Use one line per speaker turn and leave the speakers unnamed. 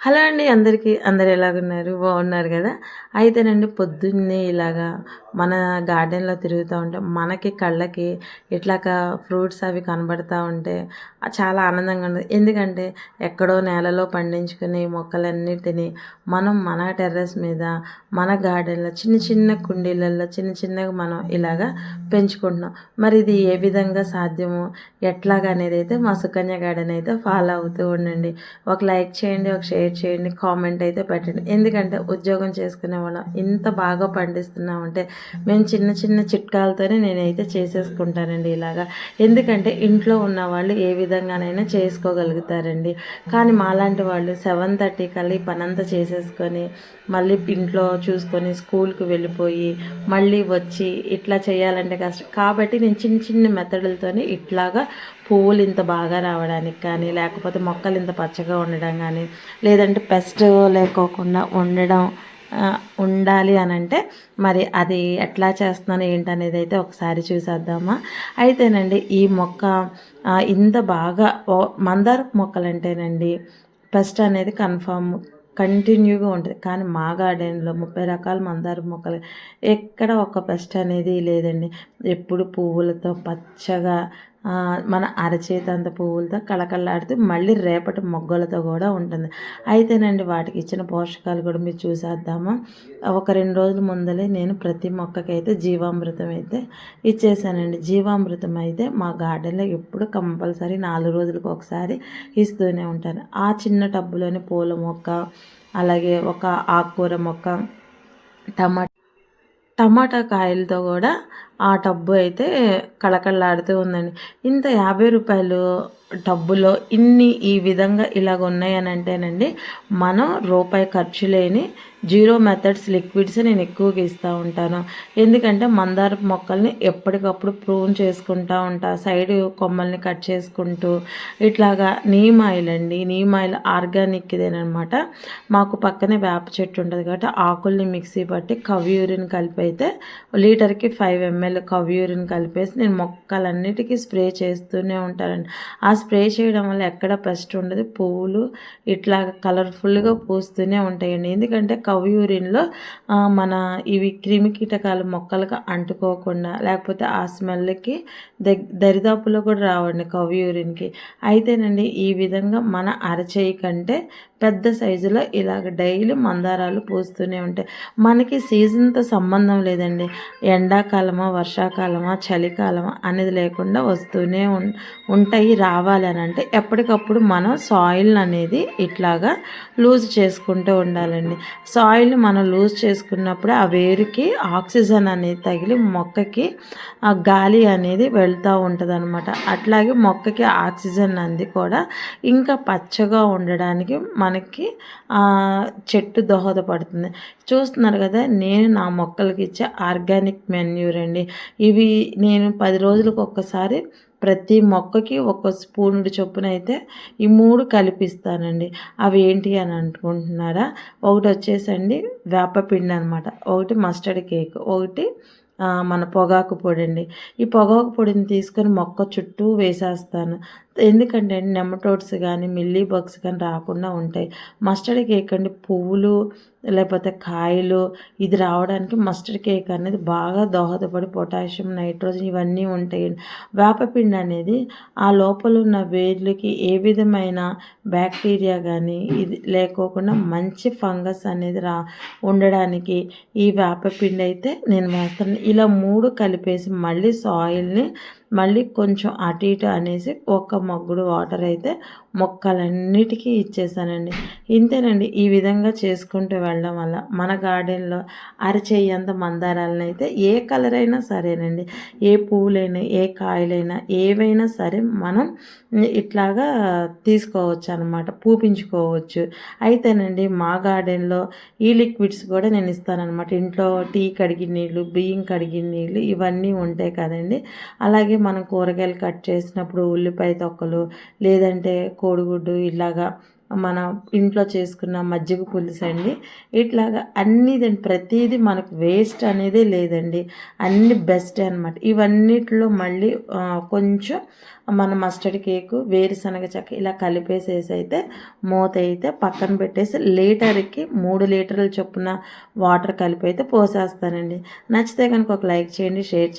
Hello అండి అందరికీ. అందరు ఎలాగున్నారు? బాగున్నారు కదా? అయితేనండి పొద్దున్నే ఇలాగా మన గార్డెన్లో తిరుగుతూ ఉంటే మనకి కళ్ళకి ఇట్లాగా ఫ్రూట్స్ అవి కనబడుతూ ఉంటే చాలా ఆనందంగా ఉంటుంది ఎందుకంటే ఎక్కడో నేలలో పండించుకునే మొక్కలన్నిటినీ మనం మన టెర్రస్ మీద మన గార్డెన్లో చిన్న చిన్న కుండీలలో చిన్న చిన్నగా మనం ఇలాగా పెంచుకుంటున్నాం. మరి ఇది ఏ విధంగా సాధ్యమో? ఎట్లాగా అనేది అయితే మా సుకన్య గార్డెన్ అయితే ఫాలో అవుతూ ఉండండి. ఒక లైక్ చేయండి ఒక షేర్ చేయండి కామెంట్ అయితే పెట్టండి. ఎందుకంటే ఉద్యోగం చేసుకునే వాళ్ళం ఇంత బాగా పండిస్తున్నామంటే మేము చిన్న చిన్న చిట్కాలతోనే నేనైతే చేసేసుకుంటానండి ఇలాగా. ఎందుకంటే ఇంట్లో ఉన్న వాళ్ళు ఏ విధంగానైనా చేసుకోగలుగుతారండి. కానీ మాలాంటి వాళ్ళు సెవెన్ థర్టీ కల్లా ఈ పనంతా చేసేసుకొని మళ్ళీ ఇంట్లో చూసుకొని స్కూల్కి వెళ్ళిపోయి మళ్ళీ వచ్చి ఇట్లా చేయాలంటే కష్టం. కాబట్టి నేను చిన్న చిన్న మెథడులతోనే ఇట్లాగా పువ్వులు ఇంత బాగా రావడానికి కానీ లేకపోతే మొక్కలు ఇంత పచ్చగా ఉండడం కానీ లేదంటే పెస్ట్ లేకోకుండా ఉండడం ఉండాలి అని అంటే మరి అది ఎట్లా చేస్తున్నాను ఏంటనేది అయితే ఒకసారి చూసేద్దామా? అయితేనండి ఈ మొక్క ఇంత బాగా మందార మొక్కలంటేనండి పెస్ట్ అనేది కన్ఫామ్ కంటిన్యూగా ఉంటుంది. కానీ మా గార్డెన్లో ముప్పై రకాల మందార మొక్కలు ఎక్కడ ఒక పెస్ట్ అనేది లేదండి. ఎప్పుడు పువ్వులతో పచ్చగా మన అరచేతంత పువ్వులతో కళకళలాడుతూ మళ్ళీ రేపటి మొగ్గలతో కూడా ఉంటుంది. అయితేనండి వాటికి ఇచ్చిన పోషకాలు కూడా మీరు చూసేద్దామా. ఒక రెండు రోజుల ముందలే నేను ప్రతి మొక్కకైతే జీవామృతం అయితే ఇచ్చేసానండి. జీవామృతం అయితే మా గార్డెన్లో ఎప్పుడు కంపల్సరీ నాలుగు రోజులకు ఒకసారి ఇస్తూనే ఉంటాను. ఆ చిన్న టబ్బులోని పూల మొక్క అలాగే ఒక ఆకుకూర మొక్క టమాటా టమాటా కాయలతో కూడా ఆ టబ్బు అయితే కళకళలాడుతూ ఉందండి. ఇంత యాభై రూపాయలు టబ్బులో ఇన్ని ఈ విధంగా ఇలాగ ఉన్నాయని అంటేనండి మనం రూపాయి ఖర్చు లేని జీరో మెథడ్స్ లిక్విడ్స్ నేను ఎక్కువగా ఇస్తూ ఉంటాను. ఎందుకంటే మందార మొక్కల్ని ఎప్పటికప్పుడు ప్రూన్ చేసుకుంటూ ఉంటా సైడ్ కొమ్మల్ని కట్ చేసుకుంటూ ఇట్లాగా నీమ్ ఆయిల్ అండి నీమ్ ఆయిల్ ఆర్గానిక్ ఇదేనమాట మాకు పక్కనే వేప చెట్టు ఉంటుంది కాబట్టి ఆకుల్ని మిక్సీ పట్టి కవ్యూరిని కలిపి అయితే లీటర్కి ఫైవ్ ఎంఎల్ కవ్యూరిన్ కలిపేసి నేను మొక్కలన్నిటికీ స్ప్రే చేస్తూనే ఉంటానండి. ఆ స్ప్రే చేయడం వల్ల ఎక్కడ పెస్ట్ ఉండదు పువ్వులు ఇట్లా కలర్ఫుల్గా పూస్తూనే ఉంటాయండి. ఎందుకంటే కవ్ యూరిన్లో మన ఇవి క్రిమి కీటకాలు మొక్కలకు అంటుకోకుండా లేకపోతే ఆ స్మెల్కి దగ్ దరిదాపులో కూడా రావండి కవ్ యూరిన్కి అయితేనండి ఈ విధంగా మన అరచేయి కంటే పెద్ద సైజులో ఇలాగ డైలీ మందారాలు పూస్తూనే ఉంటాయి. మనకి సీజన్తో సంబంధం లేదండి. ఎండాకాలమా వర్షాకాలమా చలికాలమా అనేది లేకుండా వస్తూనే ఉంటాయి రావాలి అని అంటే ఎప్పటికప్పుడు మనం సాయిల్ అనేది ఇట్లాగా లూజ్ చేసుకుంటూ ఉండాలండి. సాయిల్ని మనం లూజ్ చేసుకున్నప్పుడు ఆ వేరుకి ఆక్సిజన్ అనేది తగిలి మొక్కకి ఆ గాలి అనేది వెళ్తూ ఉంటుంది అనమాట అట్లాగే మొక్కకి ఆక్సిజన్ అంది కూడా ఇంకా పచ్చగా ఉండడానికి మన మనకి చెట్టు దోహదపడుతుంది చూస్తున్నారు కదా నేను నా మొక్కలకి ఇచ్చే ఆర్గానిక్ మెన్యూర్ అండి ఇవి నేను పది రోజులకు ఒక్కసారి ప్రతి మొక్కకి ఒక స్పూనుడు చొప్పున అయితే ఈ మూడు కలిపిస్తానండి. అవి ఏంటి అని అనుకుంటున్నారా? ఒకటి వచ్చేసండి వేపపిండి అనమాట ఒకటి మస్టర్డ్ కేక్. ఒకటి మన పొగాకు పొడి అండి ఈ పొగాకు పొడిని తీసుకొని మొక్క చుట్టూ వేసేస్తాను. ఎందుకంటే నెమటోడ్స్ కానీ మిల్లీ బగ్స్ కానీ రాకుండా ఉంటాయి. మస్టర్డ్ కేక్ అండి పువ్వులు లేకపోతే కాయలు ఇది రావడానికి మస్టర్డ్ కేక్ అనేది బాగా దోహదపడి పొటాషియం నైట్రోజన్ ఇవన్నీ ఉంటాయి. వేపపిండి అనేది ఆ లోపల ఉన్న వేర్లకి ఏ విధమైన బ్యాక్టీరియా కానీ ఇది లేకోకుండా మంచి ఫంగస్ అనేది రా ఉండడానికి ఈ వేపపిండి అయితే నేను వేస్తాను. ఇలా మూడు కలిపేసి మళ్ళీ సాయిల్ని మళ్ళీ కొంచెం అటు ఇటు అనేసి ఒక మగ్గుడు వాటర్ అయితే మొక్కలన్నిటికీ ఇచ్చేసానండి. ఇంతేనండి ఈ విధంగా చేసుకుంటూ వెళ్ళడం వల్ల మన గార్డెన్లో అరచేయంత మందారాలను అయితే ఏ కలర్ అయినా సరేనండి. ఏ పువ్వులైనా ఏ కాయలైనా ఏవైనా సరే మనం ఇట్లాగా తీసుకోవచ్చు అనమాట పూపించుకోవచ్చు. అయితేనండి మా గార్డెన్లో ఈ లిక్విడ్స్ కూడా నేను ఇస్తానమాట ఇంట్లో టీ కడిగిన నీళ్ళు బియ్యం కడిగిన నీళ్ళు ఇవన్నీ ఉంటాయి కదండి. అలాగే మనం కూరగాయలు కట్ చేసినప్పుడు ఉల్లిపాయ తొక్కలు లేదంటే కోడిగుడ్డు ఇలాగా మన ఇంట్లో చేసుకున్న మజ్జిగ పులుసు అండి. ఇట్లాగా అన్నీ దాని ప్రతిదీ మనకు వేస్ట్ అనేది లేదండి. అన్ని బెస్ట్ అనమాట ఇవన్నిటిలో మళ్ళీ కొంచెం మన మస్టర్డ్ కేకు వేరుశనగ చెక్క ఇలా కలిపేసేసి అయితే మూత అయితే పక్కన పెట్టేసి లీటర్కి మూడు లీటర్ల చొప్పున వాటర్ కలిపి అయితే పోసేస్తానండి. నచ్చితే కనుక ఒక లైక్ చేయండి షేర్ చేయండి.